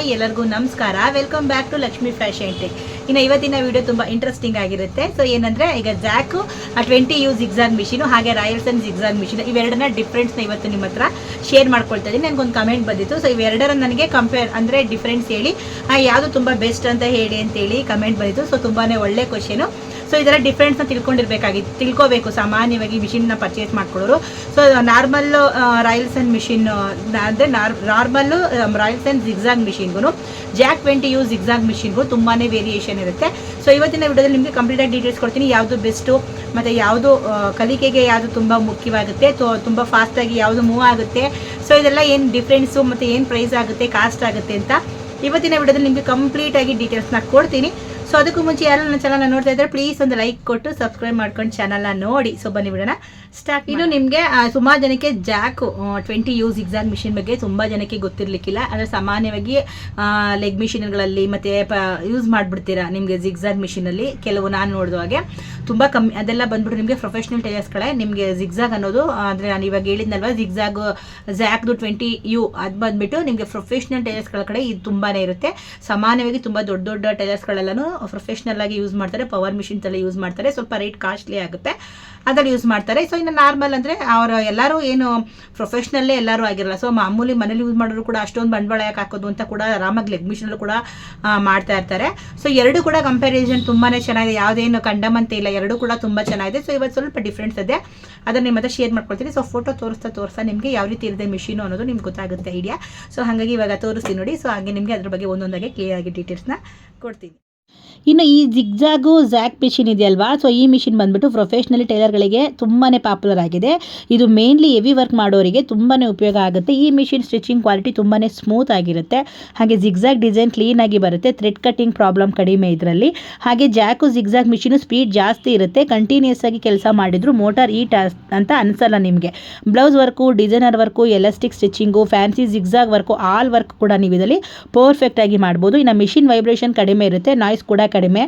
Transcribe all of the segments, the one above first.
Hi ಎಲ್ಲರಿಗೂ ನಮಸ್ಕಾರ. Welcome back to Lakshmi fashion tech ಇನ್ನು ಇವತ್ತಿನ ವಿಡಿಯೋ ತುಂಬ ಇಂಟ್ರೆಸ್ಟಿಂಗ್ ಆಗಿರುತ್ತೆ. ಸೊ ಏನಂದ್ರೆ, ಈಗ jack twenty U zigzag machine ಹಾಗೆ ರಾಯಲ್ಸನ್ ಜಿಗ್ಸಾಗ್ ಮಿಷಿನ್ ಇವೆರಡನ್ನ ಡಿಫ್ರೆನ್ಸ್ನ ಇವತ್ತು ನಿಮ್ಮ ಹತ್ರ ಶೇರ್ ಮಾಡ್ಕೊಳ್ತಾ ಇದ್ದೀನಿ. ನನಗೊಂದು ಕಮೆಂಟ್ ಬಂದಿತ್ತು. ಸೊ ಇವೆರಡರ ನನಗೆ ಕಂಪೇರ್ ಅಂದರೆ ಡಿಫ್ರೆನ್ಸ್ ಹೇಳಿ ಯಾವುದು ತುಂಬ ಬೆಸ್ಟ್ ಅಂತ ಹೇಳಿ ಅಂತೇಳಿ ಕಮೆಂಟ್ ಬಂದಿತ್ತು. ಸೊ ತುಂಬಾ ಒಳ್ಳೆ ಕ್ವಶನು ಸೊ ಇದರ ಡಿಫ್ರೆನ್ಸ್ನ ತಿಳ್ಕೊಂಡಿರ್ಬೇಕಾಗಿತ್ತು ತಿಳ್ಕೋಬೇಕು. ಸಾಮಾನ್ಯವಾಗಿ ಮಿಷಿನ್ನ ಪರ್ಚೇಸ್ ಮಾಡ್ಕೊಳ್ಳೋರು. ಸೊ ನಾರ್ಮಲ್ ಆ್ಯಂಡ್ ಮಿಷಿನ್ ಅಂದರೆ ನಾರ್ಮಲ್ಲು ರಾಯಲ್ಸನ್ ಜಿಗ್ಸಾಗ್ ಮಿಷಿನ್ಗೂ ಜಾಕ್ ಟ್ವೆಂಟಿ ಯು ಜಿಗ್ಸಾಗ್ ಮಿಷಿನ್ಗೂ ತುಂಬಾ ವೇರಿಯೇಷನ್ ಇರುತ್ತೆ. ಸೊ ಇವತ್ತಿನ ವಿಡಿಯೋದಲ್ಲಿ ನಿಮಗೆ ಕಂಪ್ಲೀಟಾಗಿ ಡೀಟೇಲ್ಸ್ ಕೊಡ್ತೀನಿ. ಯಾವುದು ಬೆಸ್ಟು ಮತ್ತು ಯಾವುದು ಕಲಿಕೆಗೆ ಯಾವುದು ತುಂಬ ಮುಖ್ಯವಾಗುತ್ತೆ. ತೊ ತುಂಬ ಫಾಸ್ಟಾಗಿ ಯಾವುದು ಮೂವ್ ಆಗುತ್ತೆ. ಸೊ ಇದೆಲ್ಲ ಏನು ಡಿಫ್ರೆನ್ಸು ಮತ್ತು ಏನು ಪ್ರೈಸ್ ಆಗುತ್ತೆ ಕಾಸ್ಟ್ ಆಗುತ್ತೆ ಅಂತ ಇವತ್ತಿನ ವಿಡಿಯೋದಲ್ಲಿ ನಿಮಗೆ ಕಂಪ್ಲೀಟಾಗಿ ಡೀಟೇಲ್ಸ್ನ ಕೊಡ್ತೀನಿ. ಸೊ ಅದಕ್ಕೂ ಮುಂಚೆ ಯಾರು ನನ್ನ ಚಾನಲ್ನ ನೋಡ್ತಾ ಇದ್ದಾರೆ ಪ್ಲೀಸ್ ಒಂದು ಲೈಕ್ ಕೊಟ್ಟು ಸಬ್ಸ್ಕ್ರೈಬ್ ಮಾಡ್ಕೊಂಡು ಚಾನಲ್ನ ನೋಡಿ. ಸೊ ಬನ್ನಿ ಬಿಡೋಣ. ಸ್ಟಾರ್ಟ್ ಇನ್ನು ನಿಮಗೆ ಸುಮಾರು ಜನಕ್ಕೆ jack twenty use exam machine ಬಗ್ಗೆ ತುಂಬ ಜನಕ್ಕೆ ಗೊತ್ತಿರಲಿಕ್ಕಿಲ್ಲ. ಅಂದರೆ ಸಾಮಾನ್ಯವಾಗಿ ಲೆಗ್ ಮಿಷಿನ್ಗಳಲ್ಲಿ ಮತ್ತು ಯೂಸ್ ಮಾಡಿಬಿಡ್ತೀರಾ ನಿಮಗೆ ಜಿಗ್ಸಾಗ್ ಮಿಷಿನಲ್ಲಿ ಕೆಲವು ನಾನು ನೋಡಿದ ಹಾಗೆ. ತುಂಬ ಕಮ್ಮಿ ಅದೆಲ್ಲ ಬಂದ್ಬಿಟ್ಟು ನಿಮಗೆ ಪ್ರೊಫೆಷ್ನಲ್ ಟೈಲರ್ಸ್ಗಳೇ ನಿಮಗೆ ಜಿಗ್ಸಾಗ್ ಅನ್ನೋದು ಅಂದರೆ ನಾನು ಇವಾಗ ಹೇಳಿದ್ನಲ್ವ ಜಿಗ್ಸಾಗ್ ಜ್ಯಾಕ್ದು ಟ್ವೆಂಟಿ ಯು ಅದು ಬಂದ್ಬಿಟ್ಟು ನಿಮಗೆ ಪ್ರೊಫೆಷ್ನಲ್ ಟೈಲರ್ಸ್ಗಳ ಕಡೆ ಇದು ತುಂಬಾ ಇರುತ್ತೆ. ಸಾಮಾನ್ಯವಾಗಿ ತುಂಬ ದೊಡ್ಡ ದೊಡ್ಡ ಟೈಲರ್ಸ್ಗಳೆಲ್ಲನೂ ಪ್ರೊಫೆಷ್ನಲ್ ಆಗಿ ಯೂಸ್ ಮಾಡ್ತಾರೆ ಪವರ್ ಮಿಷಿನ್ಸ್ ಎಲ್ಲ ಯೂಸ್ ಮಾಡ್ತಾರೆ, ಸ್ವಲ್ಪ ರೇಟ್ ಕಾಸ್ಟ್ಲಿ ಆಗುತ್ತೆ, ಅದ್ರಲ್ಲಿ ಯೂಸ್ ಮಾಡ್ತಾರೆ. ಸೊ ಇನ್ನು ನಾರ್ಮಲ್ ಅಂದರೆ ಅವರು ಎಲ್ಲರೂ ಏನು ಪ್ರೊಫೆಷ್ನಲ್ಲೇ ಎಲ್ಲರೂ ಆಗಿರಲ್ಲ. ಸೊ ಮಾಮೂಲಿ ಮನೇಲಿ ಯೂಸ್ ಮಾಡೋರು ಕೂಡ ಅಷ್ಟೊಂದು ಬಂಡವಾಳ ಯಾಕೆ ಹಾಕೋದು ಅಂತ ಕೂಡ ಆರಾಮಾಗಿ ಲೆಗ್ ಕೂಡ ಮಾಡ್ತಾ ಇರ್ತಾರೆ. ಸೊ ಎರಡು ಕೂಡ ಕಂಪ್ಯಾರಿಸನ್ ತುಂಬಾ ಚೆನ್ನಾಗಿದೆ. ಯಾವುದೇನು ಕಂಡಮ್ ಅಂತ ಇಲ್ಲ. ಎರಡು ಕೂಡ ತುಂಬ ಚೆನ್ನಾಗಿದೆ. ಸೊ ಇವತ್ತು ಸ್ವಲ್ಪ ಡಿಫ್ರೆನ್ಸ್ ಇದೆ. ಅದನ್ನು ನಿಮ್ಮ ಹತ್ರ ಶೇರ್ ಮಾಡ್ಕೊಳ್ತೀನಿ. ಸೊ ಫೋಟೋ ತೋರಿಸ್ತಾ ತೋರಿಸ್ತಾ ನಿಮಗೆ ಯಾವ ರೀತಿ ಇರದೆ ಮಿಷಿನು ಅನ್ನೋದು ನಿಮ್ಗೆ ಗೊತ್ತಾಗುತ್ತೆ ಐಡಿಯಾ ಸೊ ಹಾಗಾಗಿ ಇವಾಗ ತೋರಿಸ್ತೀನಿ ನೋಡಿ. ಸೊ ಹಾಗೆ ನಿಮಗೆ ಅದ್ರ ಬಗ್ಗೆ ಒಂದೊಂದಾಗಿ ಕ್ಲಿಯರ್ ಆಗಿ ಡೀಟೇಲ್ಸ್ನ ಕೊಡ್ತೀನಿ. ಇನ್ನು ಈ ಜಿಗ್ಜಾಗು ಜ್ಯಾಕ್ ಮಿಷಿನ್ ಇದೆಯಲ್ವಾ? ಸೊ ಈ ಮಿಷಿನ್ ಬಂದ್ಬಿಟ್ಟು ಪ್ರೊಫೆಷ್ನಲಿ ಟೈಲರ್ಗಳಿಗೆ ತುಂಬಾ ಪಾಪ್ಯುಲರ್ ಆಗಿದೆ. ಇದು ಮೇನ್ಲಿ ಹೆವಿ ವರ್ಕ್ ಮಾಡೋರಿಗೆ ತುಂಬಾ ಉಪಯೋಗ ಆಗುತ್ತೆ. ಈ ಮಿಷಿನ್ ಸ್ಟಿಚಿಂಗ್ ಕ್ವಾಲಿಟಿ ತುಂಬಾ ಸ್ಮೂತ್ ಆಗಿರುತ್ತೆ. ಹಾಗೆ ಜಿಗ್ಜಾಗ್ ಡಿಸೈನ್ ಕ್ಲೀನ್ ಆಗಿ ಬರುತ್ತೆ. ಥ್ರೆಡ್ ಕಟ್ಟಿಂಗ್ ಪ್ರಾಬ್ಲಮ್ ಕಡಿಮೆ ಇದರಲ್ಲಿ. ಹಾಗೆ ಜಾಕು ಜಿಗ್ಜಾಗ್ ಮಿಷಿನ್ ಸ್ಪೀಡ್ ಜಾಸ್ತಿ ಇರುತ್ತೆ. ಕಂಟಿನ್ಯೂಸ್ ಆಗಿ ಕೆಲಸ ಮಾಡಿದ್ರು ಮೋಟಾರ್ ಈಟ್ ಅಂತ ಅನಿಸಲ್ಲ ನಿಮಗೆ. Blouse work designer work elastic stitching fancy zigzag work all work ಕೂಡ ನೀವು ಇದರಲ್ಲಿ ಪರ್ಫೆಕ್ಟ್ ಆಗಿ ಮಾಡ್ಬೋದು. ಇನ್ನು ಮಿಷಿನ್ ವೈಬ್ರೇಷನ್ ಕಡಿಮೆ ಇರುತ್ತೆ. ನಾಯ್ಸ್ ಕೂಡ ಕಡಿಮೆ.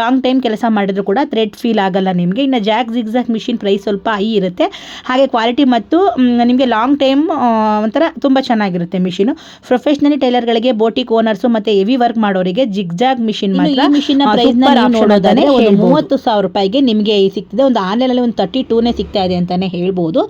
ಲಾಂಗ್ ಟೈಮ್ ಕೆಲಸ ಮಾಡಿದ್ರು ಕೂಡ ಥ್ರೆಡ್ ಫೀಲ್ ಆಗಲ್ಲ ನಿಮಗೆ. ಇನ್ನು ಜಾಕ್ ಜಿಗ್ಜಾಕ್ ಮಿಷಿನ್ ಪ್ರೈಸ್ ಸ್ವಲ್ಪ ಹೈ ಇರುತ್ತೆ. ಹಾಗೆ ಕ್ವಾಲಿಟಿ ಮತ್ತು ನಿಮಗೆ ಲಾಂಗ್ ಟೈಮ್ ಒಂಥರ ತುಂಬ ಚೆನ್ನಾಗಿರುತ್ತೆ ಮಿಷಿನು ಪ್ರೊಫೆಷ್ನಲಿ ಟೈಲರ್ಗಳಿಗೆ ಬೋಟಿಕ್ ಓನರ್ಸು ಮತ್ತು ಹೆವಿ ವರ್ಕ್ ಮಾಡೋರಿಗೆ ಜಿಗ್ಜಾಗ್ ಮಿಷಿನ್ ಮಾತ್ರ ಮಿಷಿನ್ ನೋಡೋದಾದ್ರೆ ಒಂದು ಮೂವತ್ತು ಸಾವಿರ ರೂಪಾಯಿಗೆ ನಿಮಗೆ ಸಿಗ್ತಿದೆ. ಒಂದು ಆನ್ಲೈನಲ್ಲಿ ಒಂದು ತರ್ಟಿ ಟೂನೇ ಸಿಗ್ತಾ ಇದೆ ಅಂತಲೇ ಹೇಳ್ಬೋದು.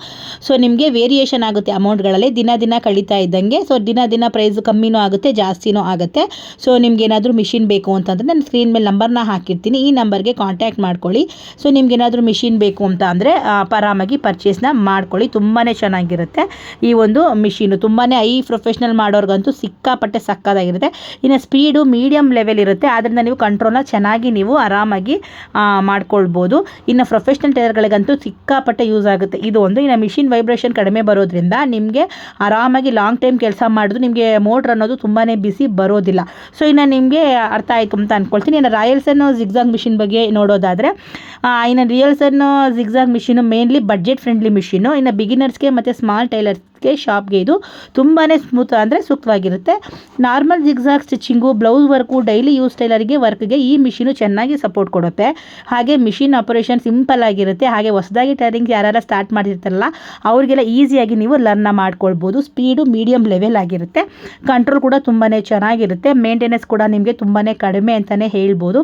ಸೊ ನಿಮಗೆ ವೇರಿಯೇಷನ್ ಆಗುತ್ತೆ ಅಮೌಂಟ್ಗಳಲ್ಲಿ ದಿನ ದಿನ ಕಳೀತಾ ಇದ್ದಂಗೆ. ಸೊ ದಿನ ದಿನ ಪ್ರೈಸ್ ಕಮ್ಮಿನೂ ಆಗುತ್ತೆ ಜಾಸ್ತಿನೂ ಆಗುತ್ತೆ. ಸೊ ನಿಮ್ಗೆ ಏನಾದರೂ ಮಿಷಿನ್ ಬೇಕು ಅಂತಂದರೆ ನಾನು ಸ್ಕ್ರೀನ್ ಮೇಲೆ ನಂಬರ್ನ ಹಾಕಿರ್ತೀನಿ. ಈ ನಂಬರ್ಗೆ ಕಾಂಟ್ಯಾಕ್ಟ್ ಮಾಡ್ಕೊಳ್ಳಿ. ಸೊ ನಿಮ್ಗೇನಾದರೂ ಮಿಷಿನ್ ಬೇಕು ಅಂತ ಅಂದರೆ ಆರಾಮಾಗಿ ಪರ್ಚೇಸ್ನ ಮಾಡ್ಕೊಳ್ಳಿ. ತುಂಬಾ ಚೆನ್ನಾಗಿರುತ್ತೆ. ಈ ಒಂದು ಮಿಷಿನು ತುಂಬಾ ಐ ಪ್ರೊಫೆಷ್ನಲ್ ಮಾಡೋರ್ಗಂತೂ ಸಿಕ್ಕಾಪಟ್ಟೆ ಸಕ್ಕದಾಗಿರುತ್ತೆ. ಇನ್ನು ಸ್ಪೀಡು ಮೀಡಿಯಮ್ ಲೆವೆಲ್ ಇರುತ್ತೆ. ಆದ್ದರಿಂದ ನೀವು ಕಂಟ್ರೋಲ್ನ ಚೆನ್ನಾಗಿ ನೀವು ಆರಾಮಾಗಿ ಮಾಡ್ಕೊಳ್ಬೋದು. ಇನ್ನು ಪ್ರೊಫೆಷ್ನಲ್ ಟೈಲರ್ಗಳಿಗಂತೂ ಸಿಕ್ಕಾಪಟ್ಟೆ ಯೂಸ್ ಆಗುತ್ತೆ. ಇದು ಒಂದು. ಇನ್ನು ಮಿಷಿನ್ ವೈಬ್ರೇಷನ್ ಕಡಿಮೆ ಬರೋದ್ರಿಂದ ನಿಮಗೆ ಆರಾಮಾಗಿ ಲಾಂಗ್ ಟೈಮ್ ಕೆಲಸ ಮಾಡಿದ್ರು ನಿಮಗೆ ಮೋಟ್ರ್ ಅನ್ನೋದು ತುಂಬಾ ಬಿಸಿ ಬರೋದಿಲ್ಲ. ಸೊ ಇನ್ನು ನಿಮಗೆ ಅರ್ಥ ಆಯಿತು ಅಂತ ಅಂದ್ಕೊಳ್ತೀನಿ ಇನ್ನು ರಾಯಲ್ಸನ್ ಜಿಗ್ಜಾಗ್ ಮಿಷಿನ್ ಬಗ್ಗೆ ನೋಡೋದಾದರೆ ಇನ್ನು real son zigzag machine mainly budget friendly machine ಇನ್ನು ಬಿಗಿನರ್ಸ್ಗೆ ಮತ್ತು ಸ್ಮಾಲ್ ಟೈಲರ್ಸ್ಗೆ ಶಾಪ್ಗೆ ಇದು ತುಂಬಾ ಸ್ಮೂತ್ ಅಂದರೆ ಸೂಕ್ತವಾಗಿರುತ್ತೆ. Normal zigzag stitching, blouse work, daily use ಟೈಲರಿಗೆ ವರ್ಕ್ಗೆ ಈ ಮಿಷಿನು ಚೆನ್ನಾಗಿ ಸಪೋರ್ಟ್ ಕೊಡುತ್ತೆ. ಹಾಗೆ ಮಿಷಿನ್ ಆಪರೇಷನ್ ಸಿಂಪಲ್ ಆಗಿರುತ್ತೆ. ಹಾಗೆ ಹೊಸದಾಗಿ ಟೈರಿಂಗ್ ಯಾರ್ಯಾರು ಸ್ಟಾರ್ಟ್ ಮಾಡಿರ್ತಾರಲ್ಲ ಅವ್ರಿಗೆಲ್ಲ ಈಸಿಯಾಗಿ ನೀವು ಲರ್ನ ಮಾಡ್ಕೊಳ್ಬೋದು. ಸ್ಪೀಡು ಮೀಡಿಯಂ ಲೆವೆಲ್ ಆಗಿರುತ್ತೆ. ಕಂಟ್ರೋಲ್ ಕೂಡ ತುಂಬಾ ಚೆನ್ನಾಗಿರುತ್ತೆ. ಮೇಂಟೆನೆನ್ಸ್ ಕೂಡ ನಿಮಗೆ ತುಂಬಾ ಕಡಿಮೆ ಅಂತಲೇ ಹೇಳ್ಬೋದು.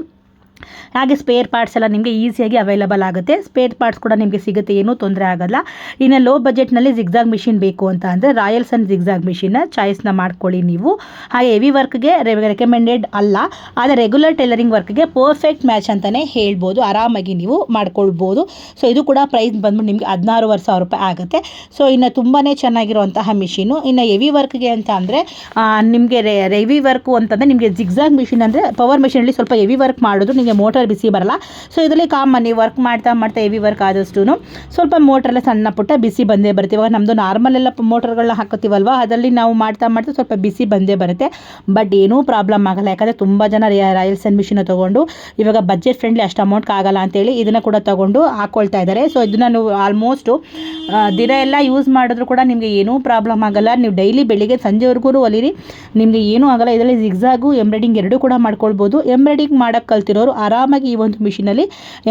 ಹಾಗೆ ಸ್ಪೇರ್ ಪಾರ್ಟ್ಸ್ ಎಲ್ಲ ನಿಮಗೆ ಈಸಿಯಾಗಿ ಅವೈಲಬಲ್ ಆಗುತ್ತೆ. ಸ್ಪೇರ್ ಪಾರ್ಟ್ಸ್ ಕೂಡ ನಿಮಗೆ ಸಿಗುತ್ತೆ, ಏನೂ ತೊಂದರೆ ಆಗಲ್ಲ. ಇನ್ನು ಲೋ ಬಜೆಟ್ನಲ್ಲಿ ಜಿಗ್ಜಾಗ್ ಮಿಷಿನ್ ಬೇಕು ಅಂತ ಅಂದರೆ ರಾಯಲ್ಸ್ ಅಂಡ್ ಜಿಗ್ಜಾಗ್ ಮಿಷಿನ್ನ ಚಾಯ್ಸ್ನ ಮಾಡ್ಕೊಳ್ಳಿ ನೀವು. ಹಾಗೆ ಹೆವಿ ವರ್ಕ್ಗೆ ರೆಕಮೆಂಡೆಡ್ ಅಲ್ಲ, ಆದರೆ ರೆಗ್ಯುಲರ್ ಟೈಲರಿಂಗ್ ವರ್ಕ್ಗೆ ಪರ್ಫೆಕ್ಟ್ ಮ್ಯಾಚ್ ಅಂತಲೇ ಹೇಳ್ಬೋದು. ಆರಾಮಾಗಿ ನೀವು ಮಾಡ್ಕೊಳ್ಬೋದು. ಸೊ ಇದು ಕೂಡ ಪ್ರೈಸ್ ಬಂದ್ಬಿಟ್ಟು ನಿಮಗೆ ಹದಿನಾರುವರೆ ಸಾವಿರ ರೂಪಾಯಿ ಆಗುತ್ತೆ. ಸೊ ಇನ್ನು ತುಂಬಾ ಚೆನ್ನಾಗಿರುವಂತಹ ಮಿಷಿನು ಇನ್ನು ಹೆವಿ ವರ್ಕ್ಗೆ ಅಂತ ಅಂದರೆ ನಿಮಗೆ ಹೆವಿ ವರ್ಕು ಅಂತಂದರೆ ನಿಮಗೆ ಜಿಗ್ಜಾಗ್ ಮಿಷಿನ್ ಅಂದರೆ ಪವರ್ ಮಿಷಿನಲ್ಲಿ ಸ್ವಲ್ಪ ಹೆವಿ ವರ್ಕ್ ಮಾಡೋದು ನಿಮಗೆ ಮೋಟರ್ ಬಿಸಿ ಬರಲ್ಲ. ಸೊ ಇದರಲ್ಲಿ ಕಾಮನ್ ನೀವು ವರ್ಕ್ ಮಾಡ್ತಾ ಮಾಡ್ತಾ ಹೆವಿ ವರ್ಕ್ ಆದಷ್ಟು ಸ್ವಲ್ಪ ಮೋಟ್ರೆಲ್ಲ ಸಣ್ಣ ಪುಟ್ಟ ಬಿಸಿ ಬಂದೇ ಬರುತ್ತೆ. ಇವಾಗ ನಮ್ಮದು ನಾರ್ಮಲ್ ಎಲ್ಲ ಮೋಟರ್ಗಳನ್ನ ಹಾಕೋತೀವಲ್ವ ಅದರಲ್ಲಿ ನಾವು ಮಾಡ್ತಾ ಮಾಡ್ತಾ ಸ್ವಲ್ಪ ಬಿಸಿ ಬಂದೇ ಬರುತ್ತೆ. ಬಟ್ ಏನೂ ಪ್ರಾಬ್ಲಮ್ ಆಗಲ್ಲ. ಯಾಕಂದರೆ ತುಂಬ ಜನ ರಾಯಲ್ಸನ್ ಮಿಷಿನ ತೊಗೊಂಡು ಇವಾಗ ಬಜೆಟ್ ಫ್ರೆಂಡ್ಲಿ ಅಷ್ಟು ಅಮೌಂಟ್ಗೆ ಆಗಲ್ಲ ಅಂತೇಳಿ ಇದನ್ನು ಕೂಡ ತೊಗೊಂಡು ಹಾಕ್ಕೊಳ್ತಾ ಇದ್ದಾರೆ. ಸೊ ಇದನ್ನು ಆಲ್ಮೋಸ್ಟು ದಿನ ಎಲ್ಲ ಯೂಸ್ ಮಾಡಿದ್ರು ಕೂಡ ನಿಮಗೆ ಏನೂ ಪ್ರಾಬ್ಲಮ್ ಆಗಲ್ಲ. ನೀವು ಡೈಲಿ ಬೆಳಿಗ್ಗೆ ಸಂಜೆವರೆಗೂ ಹೊಲಿರಿ ನಿಮಗೆ ಏನೂ ಆಗಲ್ಲ. ಇದರಲ್ಲಿ ಜಿಗ್ಸಾಗು ಎಂಬ್ರಾಯ್ಡಿಂಗ್ ಎರಡೂ ಕೂಡ ಮಾಡ್ಕೊಳ್ಬೋದು. ಎಂಬ್ರಾಯ್ಡಿಂಗ್ ಮಾಡೋಕ್ಕೆ ಕಲ್ತಿರೋರು ಆರಾಮಾಗಿ ಈ ಒಂದು ಮಿಷಿನಲ್ಲಿ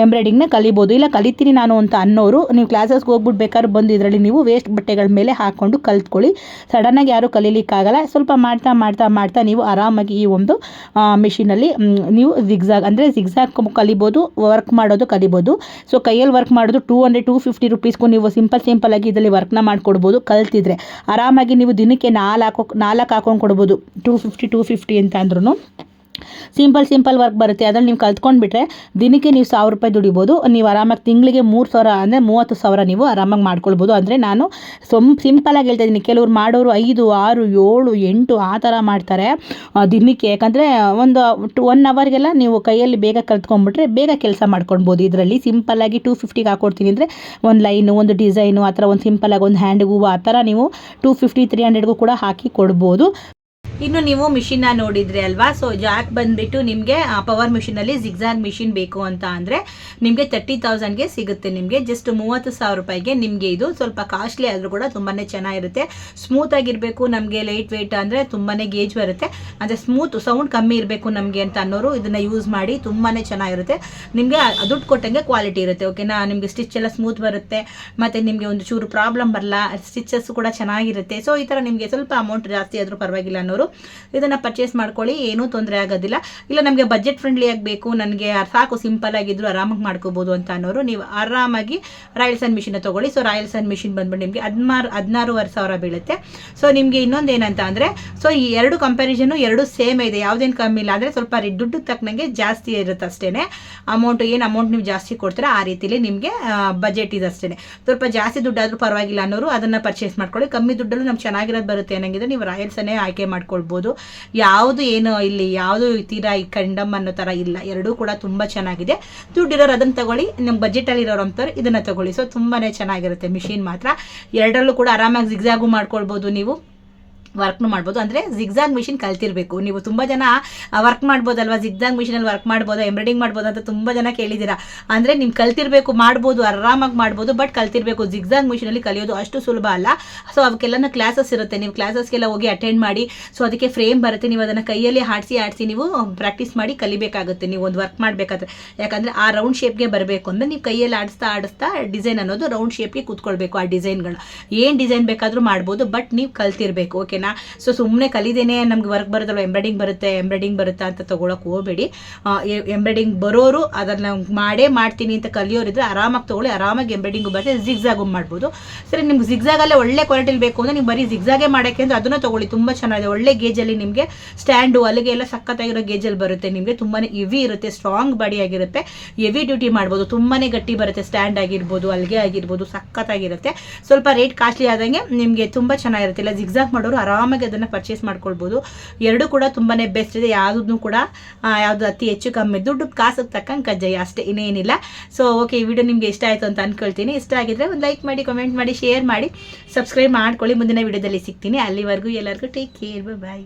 ಎಂಬ್ರಾಯ್ಡಿಂಗ್ನ ಕಲಿಬೋದು. ಇಲ್ಲ ಕಲಿತೀನಿ ನಾನು ಅಂತ ಅನ್ನೋರು ನೀವು ಕ್ಲಾಸಸ್ಗೆ ಹೋಗ್ಬಿಟ್ಟು ಬೇಕಾದ್ರೆ ಬಂದು ಇದರಲ್ಲಿ ನೀವು ವೇಸ್ಟ್ ಬಟ್ಟೆಗಳ ಮೇಲೆ ಹಾಕ್ಕೊಂಡು ಕಲ್ತ್ಕೊಳ್ಳಿ. ಸಡನ್ನಾಗಿ ಯಾರೂ ಕಲೀಲಿಕ್ಕಾಗಲ್ಲ ಸ್ವಲ್ಪ ಮಾಡ್ತಾ ಮಾಡ್ತಾ ಮಾಡ್ತಾ ನೀವು ಆರಾಮಾಗಿ ಈ ಒಂದು ಮಿಷಿನಲ್ಲಿ ನೀವು ಜಿಗ್ಸಾಗ್ ಅಂದರೆ ಜಿಗ್ಸಾಗ್ ಕಲಿಬೋದು ವರ್ಕ್ ಮಾಡೋದು ಕಲಿಬೋದು. ಸೊ ಕೈಯಲ್ಲಿ ವರ್ಕ್ ಮಾಡೋದು ಟೂ ಹಂಡ್ರೆಡ್ ಟೂ ಫಿಫ್ಟಿ ರುಪೀಸ್ಗೂ ನೀವು ಸಿಂಪಲ್ ಸಿಂಪಲ್ ಆಗಿ ಇದರಲ್ಲಿ ವರ್ಕ್ನ ಮಾಡಿಕೊಡ್ಬೋದು, ಕಲ್ತಿದ್ರೆ. ಆರಾಮಾಗಿ ನೀವು ದಿನಕ್ಕೆ ನಾಲ್ಕು ನಾಲ್ಕು ಹಾಕೊಂಡು ಕೊಡ್ಬೋದು ಟೂ ಫಿಫ್ಟಿ ಟೂ ಫಿಫ್ಟಿ ಅಂತ ಅಂದ್ರೂ ಸಿಂಪಲ್ ಸಿಂಪಲ್ ವರ್ಕ್ ಬರುತ್ತೆ. ಅದ್ರಲ್ಲಿ ನೀವು ಕಲ್ತ್ಕೊಂಡ್ಬಿಟ್ರೆ ದಿನಕ್ಕೆ ನೀವು ಸಾವಿರ ರೂಪಾಯಿ ದುಡಿಬೋದು. ನೀವು ಆರಾಮಾಗಿ ತಿಂಗಳಿಗೆ ಮೂರು ಸಾವಿರ ಅಂದರೆ ಮೂವತ್ತು ಸಾವಿರ ನೀವು ಆರಾಮಾಗಿ ಮಾಡ್ಕೊಳ್ಬೋದು. ಅಂದರೆ ನಾನು ಸೊಮ್ ಸಿಂಪಲಾಗಿ ಹೇಳ್ತಾ ಇದ್ದೀನಿ. ಕೆಲವ್ರು ಮಾಡೋರು ಐದು, ಆರು, ಏಳು, ಎಂಟು ಆ ಥರ ಮಾಡ್ತಾರೆ ದಿನಕ್ಕೆ. ಯಾಕಂದರೆ ಒಂದು ಟು ಒನ್ ಅವರ್ಗೆಲ್ಲ ನೀವು ಕೈಯಲ್ಲಿ ಬೇಗ ಕಲ್ತ್ಕೊಂಡ್ಬಿಟ್ರೆ ಬೇಗ ಕೆಲಸ ಮಾಡ್ಕೊಳ್ಬೋದು ಇದರಲ್ಲಿ. ಸಿಂಪಲ್ಲಾಗಿ ಟೂ ಫಿಫ್ಟಿಗೆ ಹಾಕೊಡ್ತೀನಿ ಅಂದರೆ ಒಂದು ಲೈನು ಒಂದು ಡಿಸೈನು ಆ ಥರ ಒಂದು ಸಿಂಪಲಾಗಿ ಒಂದು ಹ್ಯಾಂಡ್ ಆ ಥರ ನೀವು ಟೂ ಫಿಫ್ಟಿ ತ್ರೀ ಹಂಡ್ರೆಡ್ಗೂ ಕೂಡ ಹಾಕಿ ಕೊಡ್ಬೋದು. ಇನ್ನು ನೀವು ಮಿಷಿನ್ನ ನೋಡಿದ್ರಿ ಅಲ್ವಾ? ಸೊ ಜಾಕ್ ಬಂದ್ಬಿಟ್ಟು ನಿಮಗೆ ಪವರ್ ಮಿಷಿನಲ್ಲಿ ಜಿಗ್ಜಾಗ್ ಮಿಷಿನ್ ಬೇಕು ಅಂತ ಅಂದರೆ ನಿಮಗೆ ತರ್ಟಿ ತೌಸಂಡ್ಗೆ ಸಿಗುತ್ತೆ ನಿಮಗೆ. ಜಸ್ಟ್ ಮೂವತ್ತು ಸಾವಿರ ರೂಪಾಯಿಗೆ ನಿಮಗೆ ಇದು. ಸ್ವಲ್ಪ ಕಾಸ್ಟ್ಲಿ ಆದರೂ ಕೂಡ ತುಂಬಾ ಚೆನ್ನಾಗಿರುತ್ತೆ. ಸ್ಮೂತ್ ಆಗಿರಬೇಕು ನಮಗೆ ಲೈಟ್ ವೆಯ್ಟ್ ಅಂದರೆ ತುಂಬಾ ಗೇಜ್ ಬರುತ್ತೆ. ಅಂದರೆ ಸ್ಮೂತ್ ಸೌಂಡ್ ಕಮ್ಮಿ ಇರಬೇಕು ನಮಗೆ ಅಂತ ಅನ್ನೋರು ಇದನ್ನು ಯೂಸ್ ಮಾಡಿ ತುಂಬಾ ಚೆನ್ನಾಗಿರುತ್ತೆ. ನಿಮಗೆ ದುಡ್ಡು ಕೊಟ್ಟಂಗೆ ಕ್ವಾಲಿಟಿ ಇರುತ್ತೆ ಓಕೆನಾ ನಿಮಗೆ ಸ್ಟಿಚ್ ಎಲ್ಲ ಸ್ಮೂತ್ ಬರುತ್ತೆ. ಮತ್ತು ನಿಮಗೆ ಒಂದು ಚೂರು ಪ್ರಾಬ್ಲಮ್ ಬರಲ್ಲ ಸ್ಟಿಚಸ್ ಕೂಡ ಚೆನ್ನಾಗಿರುತ್ತೆ. ಸೊ ಈ ಥರ ನಿಮಗೆ ಸ್ವಲ್ಪ ಅಮೌಂಟ್ ಜಾಸ್ತಿ ಆದರೂ ಪರವಾಗಿಲ್ಲ ಅನ್ನೋರು ಇದನ್ನು ಪರ್ಚೇಸ್ ಮಾಡ್ಕೊಳ್ಳಿ, ಏನೂ ತೊಂದರೆ ಆಗೋದಿಲ್ಲ. ಇಲ್ಲ, ನಮಗೆ ಬಜೆಟ್ ಫ್ರೆಂಡ್ಲಿ ಆಗಬೇಕು, ನನಗೆ ಸಾಕು ಸಿಂಪಲ್ ಆಗಿದ್ರು ಆರಾಮಾಗಿ ಮಾಡ್ಕೋಬೋದು ಅಂತ ಅನ್ನೋರು ನೀವು ಆರಾಮಾಗಿ ರಾಯಲ್ಸನ್ ಮಿಷಿನ್ ತಗೊಳ್ಳಿ. ಸೊ ರಾಯಲ್ಸನ್ ಮಿಷಿನ್ ಬಂದ್ಬಿಟ್ಟು ನಿಮಗೆ ಹದಿನಾರು, ಹದಿನಾರೂವರೆ ಸಾವಿರ ಬೀಳುತ್ತೆ. ಸೊ ನಿಮಗೆ ಇನ್ನೊಂದು ಏನಂತ ಅಂದರೆ ಸೊ ಈ ಎರಡು ಕಂಪ್ಯಾರಿಸನು ಎರಡು ಸೇಮ್ ಇದೆ. ಯಾವುದೇನು ಕಮ್ಮಿ ಇಲ್ಲ ಅಂದರೆ ಸ್ವಲ್ಪ ದುಡ್ಡು ತಕ್ಕನಂಗೆ ಜಾಸ್ತಿ ಇರುತ್ತೆ ಅಷ್ಟೇ ಅಮೌಂಟ್ ಏನು ಅಮೌಂಟ್ ನೀವು ಜಾಸ್ತಿ ಕೊಡ್ತೀರಾ, ಆ ರೀತಿಲಿ ನಿಮಗೆ ಬಜೆಟ್ ಇದೆ ಅಷ್ಟೇ ಸ್ವಲ್ಪ ಜಾಸ್ತಿ ದುಡ್ಡಾದರೂ ಪರವಾಗಿಲ್ಲ ಅನ್ನೋರು ಅದನ್ನು ಪರ್ಚೇಸ್ ಮಾಡ್ಕೊಳ್ಳಿ. ಕಮ್ಮಿ ದುಡ್ಡಲ್ಲೂ ನಮ್ಗೆ ಚೆನ್ನಾಗಿರೋದು ಬರುತ್ತೆ ಅನ್ನಂಗಿದ್ರೆ ನೀವು ರಾಯಲ್ಸನ್ನೇ ಆಯ್ಕೆ ಮಾಡ್ಕೊಳ್ಬೋದು ಯಾವುದು ಏನು ಇಲ್ಲಿ ಯಾವುದು ತೀರಾ ಈ ಕಂಡಮ್ ಅನ್ನೋ ಥರ ಇಲ್ಲ. ಎರಡೂ ಕೂಡ ತುಂಬ ಚೆನ್ನಾಗಿದೆ. ದುಡ್ಡಿರೋರು ಅದನ್ನು ತಗೊಳ್ಳಿ. ನಿಮ್ಮ ಬಜೆಟಲ್ಲಿ ಇರೋರು ಅಂತವ್ರು ಇದನ್ನು ತಗೊಳ್ಳಿ. ಸೊ ತುಂಬಾ ಚೆನ್ನಾಗಿರುತ್ತೆ ಮಿಷಿನ್ ಮಾತ್ರ. ಎರಡರಲ್ಲೂ ಕೂಡ ಆರಾಮಾಗಿ ಜಿಗ್ಜಾಗು ಮಾಡ್ಕೊಳ್ಬೋದು ನೀವು. ವರ್ಕ್ನು ಮಾಡ್ಬೋದು. ಅಂದರೆ ಜಿಗ್ಜಾಗ್ ಮಿಷಿನ್ ಕಲ್ತಿರ್ಬೇಕು. ನೀವು ತುಂಬ ಜನ ವರ್ಕ್ ಮಾಡ್ಬೋದಲ್ವಾ? ಜಿಗ್ಜಾಗ್ ಮಿಷಿನಲ್ಲಿ ವರ್ಕ್ ಮಾಡ್ಬೋದು, ಎಂಬ್ರಾಯ್ಡಿಂಗ್ ಮಾಡ್ಬೋದು ಅಂತ ತುಂಬ ಜನ ಕೇಳಿದ್ದೀರಾ? ಅಂದರೆ ನೀವು ಕಲ್ತಿರ್ಬೇಕು, ಮಾಡ್ಬೋದು, ಆರಾಮಾಗಿ ಮಾಡ್ಬೋದು, ಬಟ್ ಕಲ್ತಿರ್ಬೇಕು. ಜಿಗ್ಜಾಗ್ ಮಿಷಿನಲ್ಲಿ ಕಲಿಯೋದು ಅಷ್ಟು ಸುಲಭ ಅಲ್ಲ. ಸೊ, ಅವಕ್ಕೆಲ್ಲನ ಕ್ಲಾಸಸ್ ಇರುತ್ತೆ. ನೀವು ಕ್ಲಾಸಸ್ಗೆಲ್ಲ ಹೋಗಿ ಅಟೆಂಡ್ ಮಾಡಿ, ಸೊ, ಅದಕ್ಕೆ ಫ್ರೇಮ್ ಬರುತ್ತೆ. ನೀವು ಅದನ್ನು ಕೈಯಲ್ಲಿ ಹಾಡಿಸಿ ಆಡಿಸಿ ನೀವು ಪ್ರಾಕ್ಟೀಸ್ ಮಾಡಿ ಕಲಿಬೇಕಾಗುತ್ತೆ. ನೀವು ಒಂದು ವರ್ಕ್ ಮಾಡಬೇಕಾದ್ರೆ. ಯಾಕಂದರೆ ಆ ರೌಂಡ್ ಶೇಪ್ಗೆ ಬರಬೇಕು ಅಂದರೆ ನೀವು ಕೈಯಲ್ಲಿ ಆಡಿಸ್ತಾ ಆಡಿಸ್ತಾ ಡಿಸೈನ್ ಅನ್ನೋದು ರೌಂಡ್ ಶೇಪ್ಗೆ ಕೂತ್ಕೊಳ್ಬೇಕು ಆ ಡಿಸೈನ್ಗಳು ಏನು ಡಿಸೈನ್ ಬೇಕಾದರೂ ಮಾಡ್ಬೋದು, ಬಟ್ ನೀವು ಕಲ್ತಿರ್ಬೇಕು. ಓಕೆನಾ ಸೊ ಸುಮ್ಮನೆ ಕಲಿದೇನೆ ನಮ್ಗೆ ವರ್ಕ್ ಬರುತ್ತಲ್ಲ ಎಂಬ್ರಾಯ್ಡಿಂಗ್ ಬರುತ್ತೆ ಎಂಬ್ರಾಯ್ಡಿಂಗ್ ಬರುತ್ತಾ ಅಂತ ತೊಗೊಳಕ್ಕೆ ಹೋಗಬೇಡಿ. ಎಂಬ್ರಾಯ್ಡಿಂಗ್ ಬರೋರು ಅದನ್ನು ಮಾಡೇ ಮಾಡ್ತೀನಿ ಅಂತ ಕಲಿಯೋರಿದ್ರೆ ಆರಾಮಾಗಿ ತೊಗೊಳ್ಳಿ, ಆರಾಮಾಗಿ ಎಂಬ್ರಾಯ್ಡಿಂಗು ಬರುತ್ತೆ ಜಿಗ್ಸಾಗು ಮಾಡ್ಬೋದು. ಸರಿ, ನಿಮ್ಗೆ ಜಿಗ್ಸಾಗಲ್ಲೇ ಒಳ್ಳೆ ಕ್ವಾಲಿಟಿಲಿ ಬೇಕು ಅಂದರೆ ನೀವು ಬರೀ ಜಿಗ್ಸಾಗೆ ಮಾಡೋಕ್ಕೆ ಅಂದರೆ ಅದನ್ನು ತೊಗೊಳ್ಳಿ, ತುಂಬ ಚೆನ್ನಾಗಿದೆ. ಒಳ್ಳೆ ಗೇಜಲ್ಲಿ ನಿಮಗೆ ಸ್ಟ್ಯಾಂಡು ಅಲ್ಲಿಗೆ ಎಲ್ಲ ಸಖತ್ತಾಗಿರೋ ಗೇಜಲ್ಲಿ ಬರುತ್ತೆ. ನಿಮಗೆ ತುಂಬಾ ಹೆವಿ ಇರುತ್ತೆ ಸ್ಟ್ರಾಂಗ್ ಬಾಡಿ ಆಗಿರುತ್ತೆ. ಹೆವಿ ಡ್ಯೂಟಿ ಮಾಡ್ಬೋದು ತುಂಬಾ ಗಟ್ಟಿ ಬರುತ್ತೆ ಸ್ಟ್ಯಾಂಡ್ ಆಗಿರ್ಬೋದು ಅಲ್ಲಿಗೆ ಆಗಿರ್ಬೋದು, ಸಖತ್ತಾಗಿರುತ್ತೆ. ಸ್ವಲ್ಪ ರೇಟ್ ಕಾಸ್ಟ್ಲಿ ಆದಂಗೆ ನಿಮಗೆ ತುಂಬ ಚೆನ್ನಾಗಿರುತ್ತೆ. ಇಲ್ಲ ಜಿಗ್ಸಾಗ್ ಮಾಡೋರು ಆರಾಮಾಗಿ ಅದನ್ನು ಪರ್ಚೇಸ್ ಮಾಡ್ಕೊಳ್ಬೋದು. ಎರಡೂ ಕೂಡ ತುಂಬಾ ಬೆಸ್ಟ್ ಇದೆ. ಯಾವುದನ್ನು ಕೂಡ ಯಾವುದು ಅತಿ ಹೆಚ್ಚು ಕಮ್ಮಿ ದುಡ್ಡು ಕಾಸಿಗೆ ತಕ್ಕಂಗೆ ಕಜ್ಜಾಯ ಅಷ್ಟೇ, ಇನ್ನೇನಿಲ್ಲ. ಸೊ ಓಕೆ ಈ ವಿಡಿಯೋ ನಿಮಗೆ ಇಷ್ಟ ಆಯಿತು ಅಂತ ಅಂದ್ಕೊಳ್ತೀನಿ ಇಷ್ಟ ಆಗಿದ್ರೆ ಒಂದು ಲೈಕ್ ಮಾಡಿ ಕಮೆಂಟ್ ಮಾಡಿ ಶೇರ್ ಮಾಡಿ ಸಬ್ಸ್ಕ್ರೈಬ್ ಮಾಡ್ಕೊಳ್ಳಿ. ಮುಂದಿನ ವಿಡಿಯೋದಲ್ಲಿ ಸಿಗ್ತೀನಿ. ಅಲ್ಲಿವರೆಗೂ ಎಲ್ಲರಿಗೂ ಟೇಕ್ ಕೇರ್ ಬಾಯ್